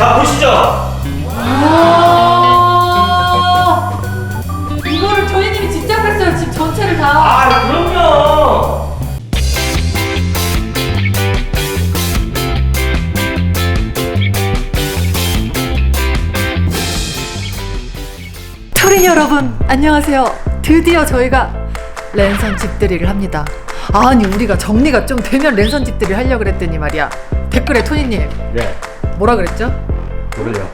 자 보시죠. 오! 이거를 조이님이 직접 했어요. 집 전체를 다. 아 그럼요. 토린 여러분, 안녕하세요. 드디어 저희가 랜선 집들이를 합니다. 아니 우리가 정리가 좀 되면 랜선 집들이 하려고 그랬더니 말이야. 댓글에 토니님 네. 뭐라 그랬죠? 모르요.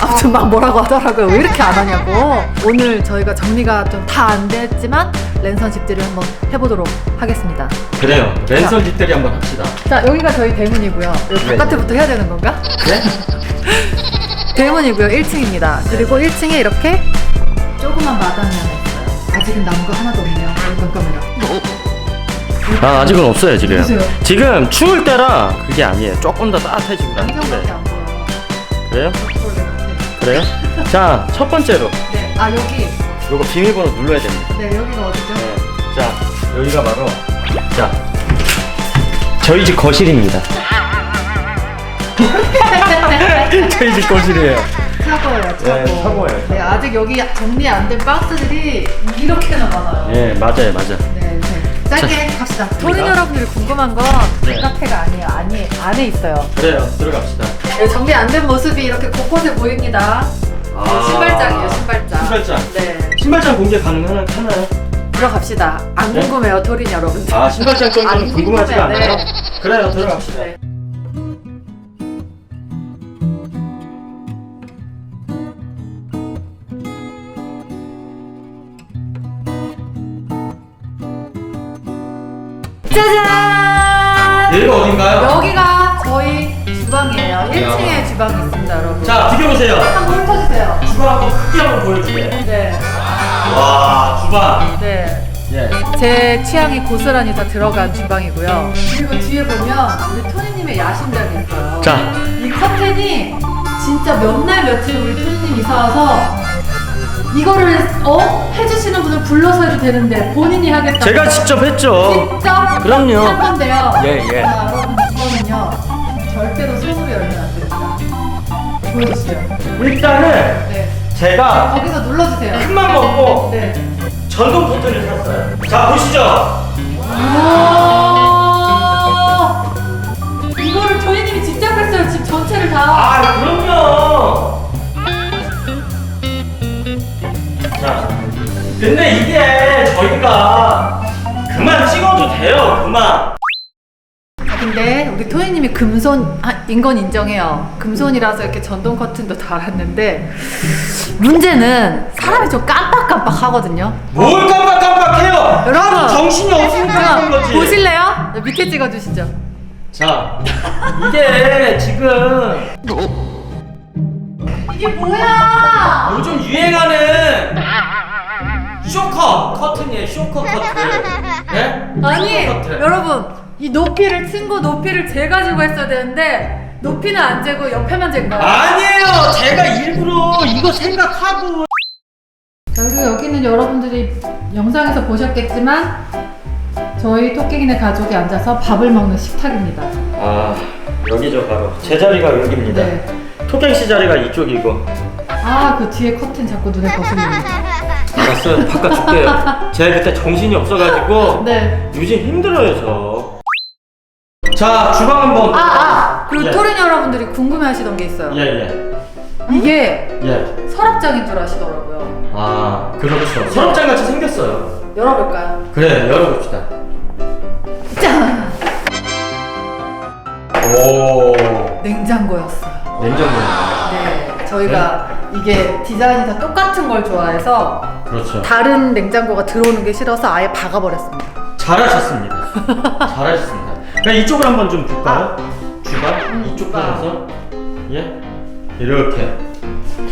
아무튼 막 뭐라고 하더라고요. 왜 이렇게 안 하냐고. 오늘 저희가 정리가 좀 다 안 됐지만 랜선 집들이 한번 해보도록 하겠습니다. 그래요. 랜선 집들이 한번 합시다. 자 여기가 저희 대문이고요. 여기 네. 바깥에부터 해야 되는 건가? 네? 대문이고요. 1층입니다. 그리고 1층에 이렇게 조그만 마당이 하나 있어요. 아직은 나무가 하나도 없네요. 잠깐만요. 아 아직은 없어요 지금. 지금 추울 때라 그게 아니에요. 조금 더 따뜻해지고. 안 보여요. 그래요? 네. 그래요? 자 첫 번째로 네. 아 여기. 요거 비밀번호 눌러야 됩니다. 네 여기가 어디죠? 네. 자 여기가 바로 자 저희 집 거실입니다. 저희 집 거실이에요. 차고예요. 차고. 네, 차고예요. 네 아직 여기 정리 안 된 박스들이 이렇게나 많아요. 예 맞아요 맞아요. 네, 네. 짧게 갑시다. 토린 여러분들이 궁금한 건 네. 카페가 아니에요. 아니 안에 있어요. 그래요 들어갑시다. 네, 정리 안 된 모습이 이렇게 곳곳에 보입니다. 아. 네, 신발장이에요, 신발장. 신발장. 네, 신발장 공개 가능하나요? 들어갑시다. 안 네? 궁금해요, 토린 여러분들. 아 신발장 안 정도는 궁금하지가 궁금해, 않아요? 네. 그래요 들어갑시다. 네. 짜잔! 여기가 어딘가요? 주방이 있습니다, 여러분. 자 비켜보세요. 한번 훑어주세요. 주방 한번 크게 한번 보여줄게. 네, 와 주방. 네. 예. 제 취향이 고스란히 다 들어간 주방이고요. 그리고 뒤에 보면 우리 토니님의 야심작이 있어요. 자 이 커튼이 진짜 몇 날 며칠 우리 토니님 이사 와서 이거를 어 해주시는 분을 불러서 해도 되는데 본인이 하겠다. 제가 직접 했죠. 직접 그럼요. 한 건데요. 예, 예. 자, 여러분 이거는요 절대로 손으로 열면 안. 보여주세요. 일단은 네. 제가 거기서 눌러주세요. 큰맘 먹고 네. 전동 버튼을 샀어요. 자 보시죠. 우와! 이거를 조이님이 직접 했어요. 집 전체를 다. 아 그럼요. 자 근데 이게 저희가 그만 찍어도 돼요. 그만. 아, 근데 우리 토이님이 금손인 건 인정해요. 금손이라서 이렇게 전동 커튼도 달았는데 문제는 사람이 좀 깜빡깜빡 하거든요. 뭘 깜빡깜빡해요. 여러분 정신이 없으니까 그런 거지. 보실래요? 밑에 찍어주시죠. 자 이게 지금 이게 뭐야? 요즘 유행하는 쇼커 커튼이에요. 쇼커 커튼. 네? 아니 쇼커 커튼. 여러분 이 높이를 층고 높이를 재가지고 했어야 되는데 높이는 안 재고 옆에만 잰 거예요. 아니에요. 제가 일부러 이거 생각하고. 자, 그리고 여기는 여러분들이 영상에서 보셨겠지만 저희 토끼기네 가족이 앉아서 밥을 먹는 식탁입니다. 아 여기죠 바로 제 자리가 여기입니다. 네. 토끼 씨 자리가 이쪽이고. 아, 그 뒤에 커튼 자꾸 눈에 거슬립니다. 알았어요. 바꿔줄게요. 제가 그때 정신이 없어가지고 네. 요즘 힘들어요 저. 자 주방 한번. 아, 아! 그리고 예. 토린 여러분들이 궁금해 하시던 게 있어요. 예예 이게 예. 서랍장인 줄 아시더라고요. 아 그렇죠. 서랍장 같이 생겼어요. 열어볼까요? 그래 열어봅시다. 짠! 오 냉장고였어요. 냉장고. 네. 저희가 이게 디자인이 다 똑같은 걸 좋아해서 그렇죠. 다른 냉장고가 들어오는 게 싫어서 아예 박아버렸습니다. 잘하셨습니다. 잘하셨습니다. 그냥 이쪽을 한번 좀 볼까요? 주방 음, 이쪽 주방. 편에서 예 이렇게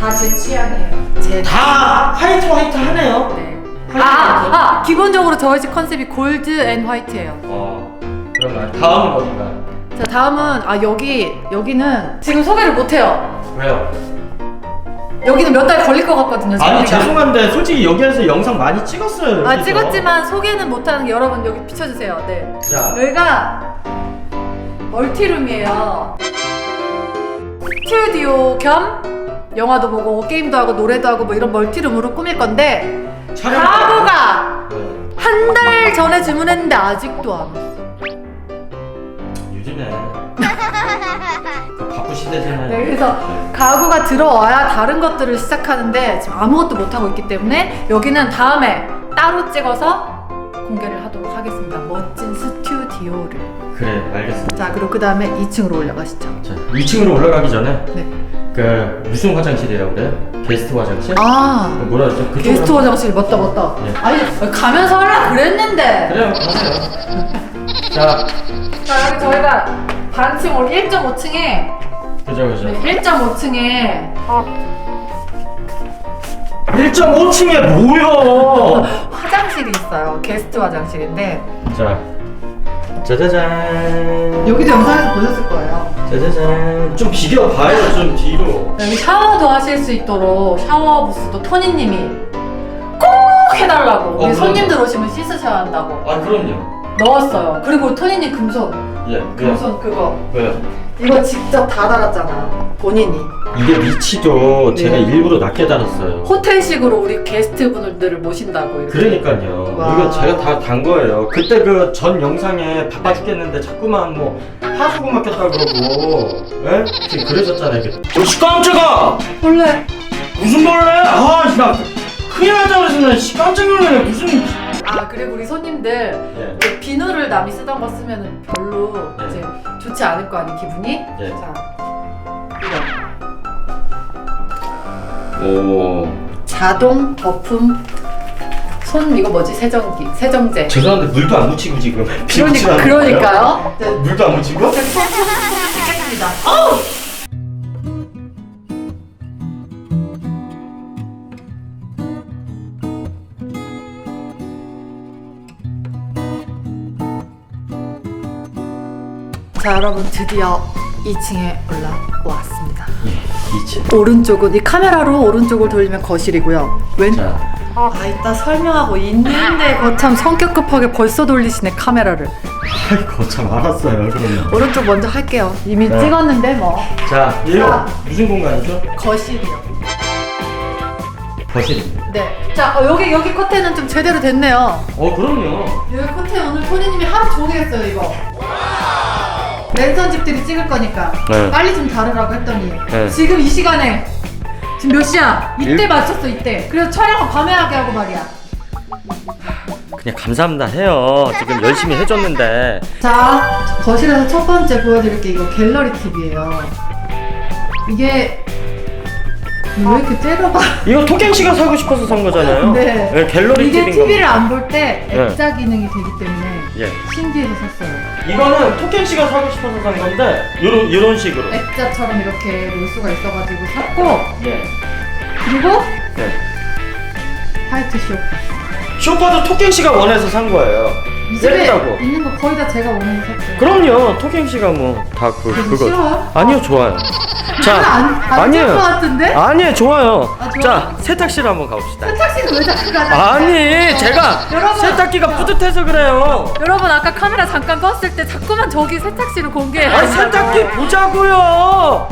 다 제 취향이에요. 제 다 화이트 화이트 하네요. 네. 아, 아, 아, 기본적으로 저희 집 컨셉이 골드 앤 화이트예요. 어 그런가요? 다음은 어딘가요? 자, 다음은 아 여기 여기는 지금 소개를 못 해요. 왜요? 여기는 몇 달 걸릴 것 같거든요. 아니 소개가. 죄송한데 솔직히 여기에서 영상 많이 찍었어요. 아 여기서. 찍었지만 소개는 못하는 게 여러분 여기 비춰주세요. 네. 자 여기가 멀티룸이에요. 스튜디오 겸 영화도 보고 게임도 하고 노래도 하고 뭐 이런 멀티룸으로 꾸밀 건데 가구가 네. 한달 전에 주문했는데 아직도 안 왔어. 그 바쁜 시대잖아요. 네, 그래서 가구가 들어와야 다른 것들을 시작하는데 지금 아무것도 못 하고 있기 때문에 여기는 다음에 따로 찍어서 공개를 하도록 하겠습니다. 멋진 스튜디오를. 그래 알겠습니다. 자, 그리고 그 다음에 2층으로 올라가시죠. 자 2층으로 올라가기 전에 네. 그 무슨 화장실이라고 그래요? 게스트 화장실? 아, 그 뭐라 그러죠? 그쪽으로 게스트 한번- 화장실 맞다 맞다. 네. 아니 가면서 하려 그랬는데. 그래요 가세요. 자 자, 여기 저희가 반층 올 1.5층에 그죠 그죠. 네, 1.5층에 1.5층에 뭐야? 화장실이 있어요. 게스트 화장실인데 자 짜자잔. 여기도 영상에서 보셨을 거예요. 짜자잔. 좀 비벼 봐요 좀 뒤로. 여기 샤워도 하실 수 있도록 샤워 부스도 토니님이 꼭 해달라고 우리 어, 손님들 오시면 씻으셔야 한다고 아 그럼요. 넣었어요. 그리고 토니님 금손 예 왜요? 금손 그거 왜요? 이거 직접 다 달았잖아 본인이 이게 위치도 제가 네. 일부러 낮게 달았어요. 호텔식으로 우리 게스트 분들을 모신다고 이렇게. 그러니까요. 와. 이거 제가 다 단 거예요. 그때 그 전 영상에 바빠 죽겠는데 자꾸만 뭐 하수구 맡겼다 그러고, 예? 지금 그러셨잖아요. 어, 씨 깜짝아! 원래 무슨 벌레? 아, 나 큰일 날자 그랬으면 씨 깜짝 놀라네. 무슨? 아 그리고 우리 손님들 예, 그 비누를 남이 쓰던 거 쓰면 별로 네. 이제 좋지 않을 거 아니 기분이. 예. 자 이거. 오. 자동 거품 손 이거 뭐지 세정기 세정제 죄송한데 물도 안 묻히고 지금. 비 묻히지 그러니까? 그러니까요 네. 물도 안 묻히고? 찍겠습니다 자 여러분 드디어 2층에 올라왔습니다 예, 2층. 오른쪽은 이 카메라로 오른쪽을 돌리면 거실이고요 왼 자, 아 이따 설명하고 있는데 거참 성격 급하게 벌써 돌리시네 카메라를 아이고 참 알았어요. 그러면. 오른쪽 먼저 할게요 이미 네. 찍었는데 뭐 자, 이거 자. 무슨 공간이죠? 거실이요 거실입니다. 네 자 어, 여기 여기 커튼은 좀 제대로 됐네요 어, 그럼요. 여기 커튼 오늘 토니님이 하루 종일 했어요 이거 랜선 집들이 찍을 거니까 네. 빨리 좀 다루라고 했더니 네. 지금 이 시간에 지금 몇 시야? 이때 일- 맞췄어 이때 그래서 촬영은 밤에 하게 하고 말이야 그냥 감사합니다 해요. 지금 열심히 해줬는데. 자 거실에서 첫 번째 보여드릴 게 이거 갤러리 TV예요 이게 왜 이렇게 째려봐 이거 토갱 씨가 사고 싶어서 산 거잖아요. 네. 갤러리 이게 TV인 TV를. 안 볼때 네. 액자 기능이 되기 때문에 예. 신기해서 샀어요 이거는 토갱 씨가 사고 싶어서 산 건데 요런 요런 식으로. 액자처럼 이렇게 놓을 수가 있어가지고 샀고 예. 그리고 네. 화이트 쇼. 쇼파도 토갱 씨가 원해서 산 거예요. 이 집에 예쁘다고. 있는 거 거의 다 제가 원해서 샀어요. 그럼요. 토갱 씨가 뭐 다 그, 그거. 싫어요? 아니요, 좋아요. 안될것 같은데? 아니에요, 좋아요. 아, 좋아? 자, 세탁실 한번 가봅시다. 세탁실은 왜 자꾸 가자? 아니, 제가 여러분. 세탁기가 뿌듯해서 그래요. 여러분 아까 카메라 잠깐 껐을 때 자꾸만 저기 세탁실을 공개해. 아니, 세탁기 보자고요.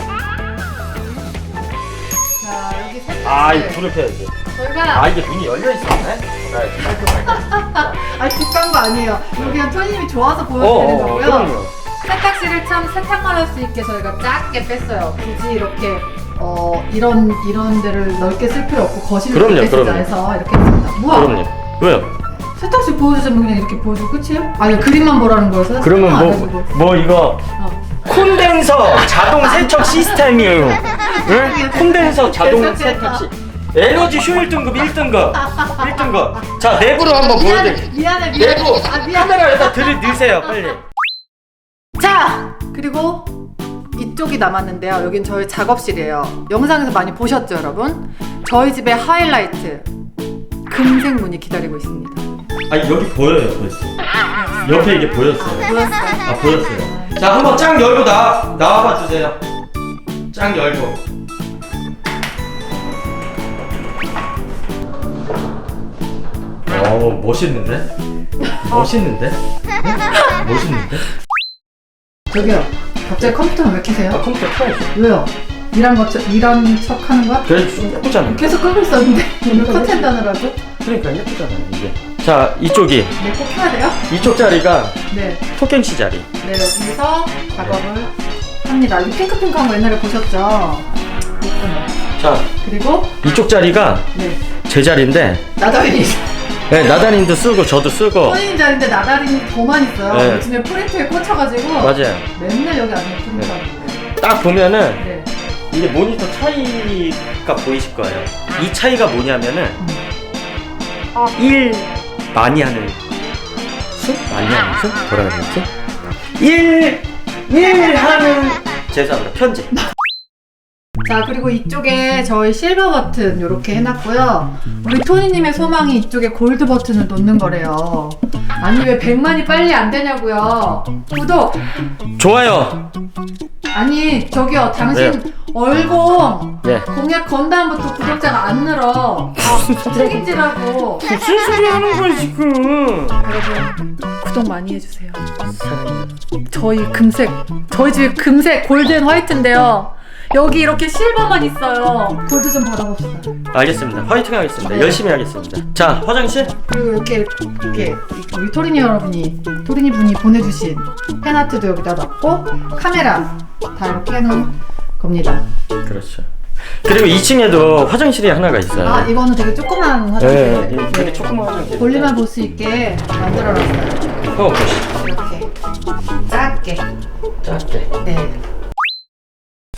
자 여기 세탁실. 아, 이 불을 켜야지. 저희가 아, 이게 문이 열려 있었네. 직관 거 아니에요. 이거 그냥 토니님이 좋아서 어, 보여드리는 어, 거고요. 그럼요. 세탁실을 참 세탁만 할 수 있게 저희가 작게 뺐어요. 굳이 이렇게 어 이런 이런 데를 넓게 쓸 필요 없고 거실을 그럼요, 넓게 쓰자 그럼요. 해서 이렇게 했습니다. 뭐야? 그럼요. 왜요? 세탁실 보여주자면 그냥 이렇게 보여주고 끝이에요? 아니 그림만 보라는 거여서 그러면 안 뭐, 해주고. 뭐 이거 어. 콘덴서 자동 세척 시스템이에요. 응? 콘덴서 자동 세탁시. 에너지 효율 등급 1등급. 1등급. 자, 내부로 한번 보여드릴게요. 미안해 미안해 내부. 아 미안해 카메라에다 들이넣으세요, 빨리. 자 그리고 이쪽이 남았는데요 여긴 저희 작업실이에요 영상에서 많이 보셨죠 여러분 저희 집의 하이라이트 금색 문이 기다리고 있습니다 아, 여기 보여요, 벌써. 옆에 이게 보였어요. 보였어요? 아, 보였어요. 자, 한번 짱 열고 나, 나와봐 주세요. 짱 열고. 어, 멋있는데? 멋있는데? 응? 멋있는데? 저기요 갑자기 컴퓨터는 왜아 켜세요? 컴퓨터 켜야지 왜요? 일한 거 쳐- 일한 척 하는 거야? 그래 좀 예쁘잖아 계속 끄고 있었는데 오늘 컨텐츠 하느라고? 그러니까 예쁘잖아 이게 자 이쪽이 네, 꼭 켜야 돼요? 이쪽 자리가 네. 토끼씨 자리 네, 여기서 작업을 합니다. 이 핑크핑크한 거 옛날에 보셨죠? 예쁘네. 자 그리고 이쪽 자리가 네, 제 자리인데 나다린이. 네, 나다님도 쓰고 저도 쓰고 선생님 자리인데 나다린이 더만 있어요. 네. 요즘에 프린트에 꽂혀가지고 맞아요 맨날 여기 안에 프린트하고 딱 보면은 네. 이게 모니터 차이가 보이실 거예요 이 차이가 뭐냐면은 음. 일 많이 하는 수? 많이 하는 수? 뭐라 그러지? 일, 일 하는 죄송합니다 편집 자 그리고 이쪽에 저희 실버 버튼 이렇게 해놨고요. 우리 토니님의 소망이 이쪽에 골드 버튼을 놓는 거래요. 아니 왜 100만이 빨리 안 되냐고요. 구독. 좋아요 아니 저기요 당신 얼공 네 공약 건 다음부터 구독자가 안 늘어. 책임지라고. 무슨 소리 하는 거야 지금 여러분 구독 많이 해주세요. 저희 금색 저희 집에 금색 골든 화이트인데요. 여기 이렇게 실버만 있어요. 골드 좀 받아봅시다. 알겠습니다 화이팅 하겠습니다 네. 열심히 하겠습니다 자 화장실 그리고 이렇게 이렇게 우리 토리니 여러분이 토리니 분이 보내주신 팬아트도 여기다 놨고 카메라 다 이렇게 해놓은 겁니다. 그렇죠 그리고 2층에도 화장실이 하나가 있어요 아 이거는 되게 조그만 네, 화장실. 이- 되게 조그만 화장실 볼륨만 볼 수 있게 만들어놨어요. 어 이렇게 작게. 짧게 네.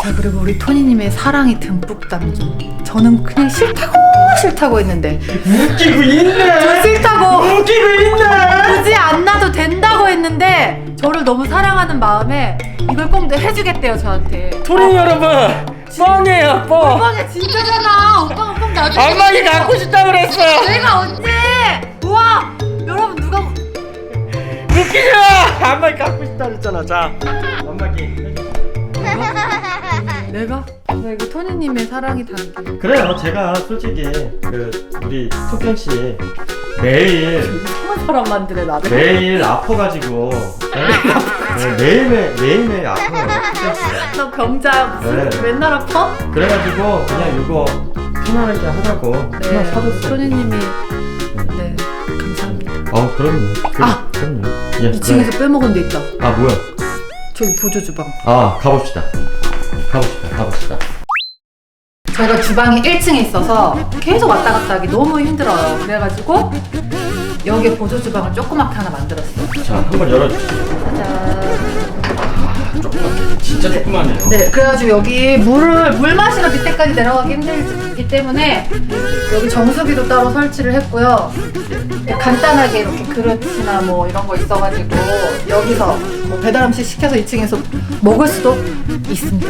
자 그리고 우리 토니님의 사랑이 듬뿍 담긴. 저는 그냥 싫다고 싫다고 했는데 웃기고 있네 저 싫다고 웃기고 있네 굳이 안 놔도 된다고 했는데 저를 너무 사랑하는 마음에 이걸 꼭 해주겠대요 저한테. 토린 여러분 뻥이에요 뻥 오빠가 진짜잖아. 오빠가 꼭 나중에. 엄마이 갖고 싶다 그랬어 내가 언제? 우와 여러분 누가 웃기지 마 엄마이 갖고 싶다 그랬잖아 자 엄마기 내가? 나 이거 토니님의 사랑이 담긴. 그래요 제가 솔직히 그 우리 토경 씨 매일 이상한 사람 만드네 나를. 매일 아파가지고 네? 네, 매일매일 매일매일 아파요 토경 씨가. 너 병자야 무슨 네. 맨날 아파? 그래가지고 그냥 이거 편안하게 하라고 하나 사줬어요 토니님이 네 감사합니다. 어 그럼요 그, 아! 그럼요 예, 2층에서 빼먹은 데 있다. 네. 아 뭐야 저기 보조 주방. 아 가봅시다 가봅시다 가봅시다 저희가 주방이 1층에 있어서 계속 왔다 갔다 하기 너무 힘들어요. 그래가지고 여기 보조 주방을 조그맣게 하나 만들었어요. 자 한번 열어주세요 짜잔. 조그맣게 진짜 조그마네요 네, 그래가지고 여기 물을 물 마시러 밑에까지 내려가기 힘들기 때문에 여기 정수기도 따로 설치를 했고요. 네, 간단하게 이렇게 그릇이나 뭐 이런 거 있어가지고 여기서 뭐 배달 음식 시켜서 2층에서 먹을 수도 있습니다.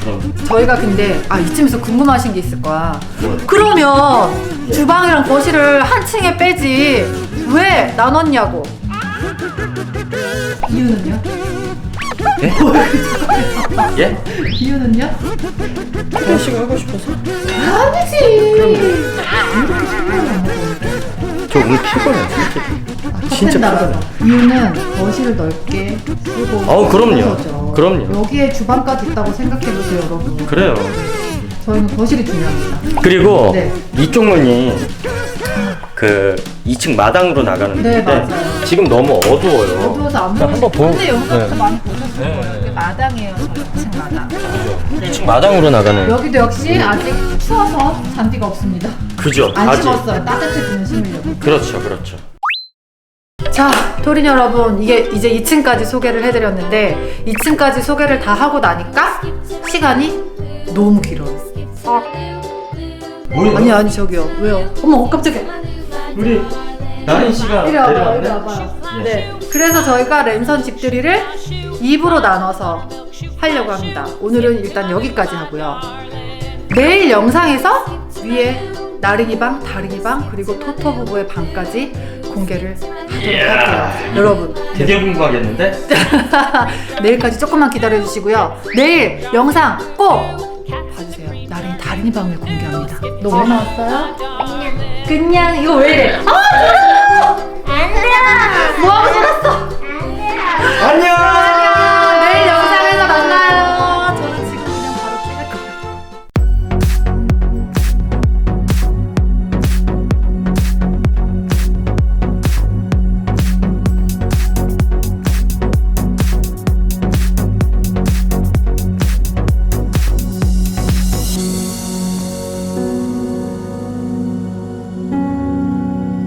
그럼 저희가 근데 아 이쯤에서 궁금하신 게 있을 거야. 그러면 주방이랑 거실을 한 층에 빼지 왜 나눴냐고. 이유는요? 예? 이유는요? 토경 씨가 하고 싶어서 아니지. 저 오늘 피곤해요 진짜 진짜 나가서 이유는 거실을 넓게 쓰고 어, 그럼요. 거죠. 그럼요. 여기에 주방까지 있다고 생각해 보세요, 여러분. 그래요 저희는 거실이 중요합니다. 그리고 네. 이쪽 문이 그 2층 마당으로 나가는데 네, 맞아요. 지금 너무 어두워요. 어두워서 안 자, 보이죠. 한번 보- 근데 영상에서 네. 많이 보셨을 네, 거예요. 네. 여기 마당이에요, 저희 2층 마당. 2층 마당으로 나가는 여기도 역시 아직 추워서 잔디가 없습니다. 그죠? 안 아직 심었어요. 따뜻해지는 심으려고. 그렇죠, 그렇죠. 자, 토린 여러분, 이게 이제 2층까지 소개를 해드렸는데 2층까지 소개를 다 하고 나니까 시간이 너무 길어요. 뭐예요? 아니 아니 저기요. 왜요? 어머 어, 깜짝이야. 우리 나린 씨가 이리 와봐, 내려왔네. 예. 네. 그래서 저희가 랜선 집들이를 2부로 나눠서 하려고 합니다. 오늘은 일단 여기까지 하고요. 내일 영상에서 위에 나린이 방, 다린이 방, 그리고 토토 부부의 방까지 공개를 하도록 할게요. 여러분. 드디어 공부하겠는데? 내일까지 조금만 기다려 주시고요. 내일 영상 꼭 봐주세요. 나린이 다린이 방을 공개합니다. 너왜 나왔어요? 그냥 이거 왜 이래? 아,